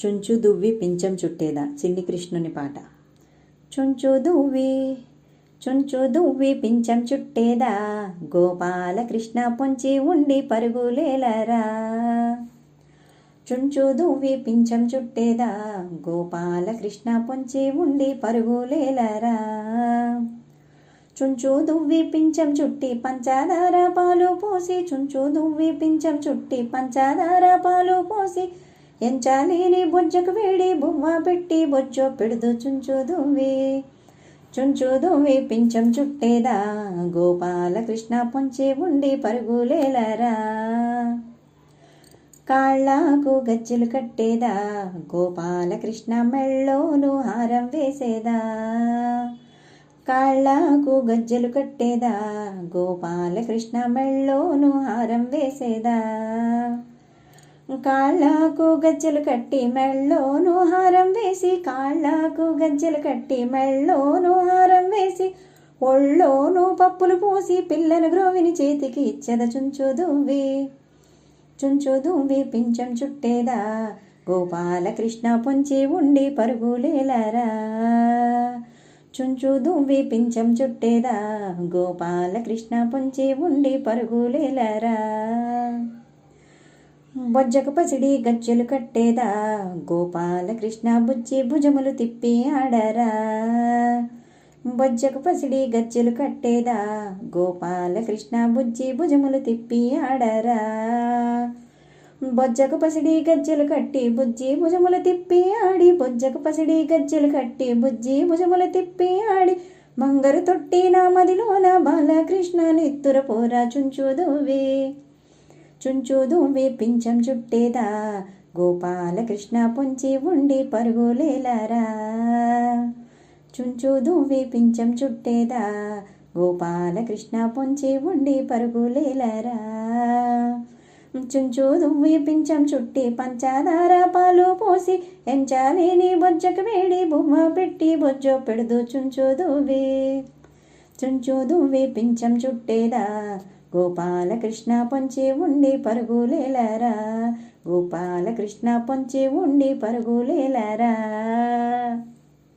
చుంచు దువ్వి పించం చుట్టేదా? చిన్ని కృష్ణుని పాట. చుంచు దువ్వి చుంచు దువ్వి పించం చుట్టేదా? గోపాల కృష్ణ పొంచి ఉండి పరుగులేలరా చుంచు దువ్వి పించం చుట్టేదా? గోపాల కృష్ణ పొంచి ఉండి పరుగులేలరా చుంచు దువ్వి పించం చుట్టి పంచదార పాలు పోసి చుంచు దువ్వి పించం చుట్టి పంచదార పాలు పోసి ఎంచాలేని బొజ్జకు వేడి బువ్వ పెట్టి బొజ్జో పెడుదు చుంచు దువ్వి చుంచు దువ్వి పించం చుట్టేదా? గోపాలకృష్ణ పొంచి ఉండి పరుగులేలరా కాళ్ళకు గజ్జెలు కట్టేదా? గోపాలకృష్ణ మెళ్ళోను హారం వేసేదా? కాళ్ళకు గజ్జెలు కట్టేదా? గోపాలకృష్ణ మెళ్ళోను హారం వేసేదా? కాళ్ళకు గజ్జెలు కట్టి మెళ్ళోను హారం వేసి కాళ్ళకు గజ్జెలు కట్టి మెళ్ళోను హారం వేసి ఒళ్ళోను పప్పులు పోసి పిల్లల గ్రోవిని చేతికి ఇచ్చెద చుంచు చుంచుదువి చుంచు పించం చుట్టేదా గోపాలకృష్ణ పొంచి ఉండి పరుగులేలరా చుంచు దువ్వి పించం చుట్టేదా గోపాలకృష్ణ పొంచి ఉండి పరుగులేలరా బొజ్జకు పసిడి గజ్జెలు కట్టేదా? గోపాల కృష్ణ బుజ్జి భుజములు తిప్పి ఆడరా? బొజ్జకు పసిడి గజ్జెలు కట్టేదా? గోపాల కృష్ణ బుజ్జి భుజములు తిప్పి ఆడరా? బొజ్జకు పసిడి గజ్జెలు కట్టి బుజ్జి భుజములు తిప్పి ఆడి బొజ్జకు పసిడి గజ్జెలు కట్టి బుజ్జి భుజములు తిప్పి ఆడి మంగరు తొట్టి నా మదిలోన బాలకృష్ణ నిత్తుర పోరా చుంచుదువి. చుంచుదువి పించం చుట్టేదా? గోపాలకృష్ణ పొంచి ఉండి పరుగులేలరా? చుంచుదువి పించం చుట్టేదా? గోపాలకృష్ణ పొంచి ఉండి పరుగులేలరా? చుంచు వేపించం పించం చుట్టి పంచదార పాలు పోసి ఎంచాలేని బొజ్జకు వేడి బొమ్మ పెట్టి బొజ్జో పెడుదు చుంచు దువ్వి చుంచు దువ్వి పించం చుట్టేదా? గోపాలకృష్ణ పొంచి ఉండి పరుగులేలారా గోపాలకృష్ణ పొంచి ఉండి పరుగులేలారా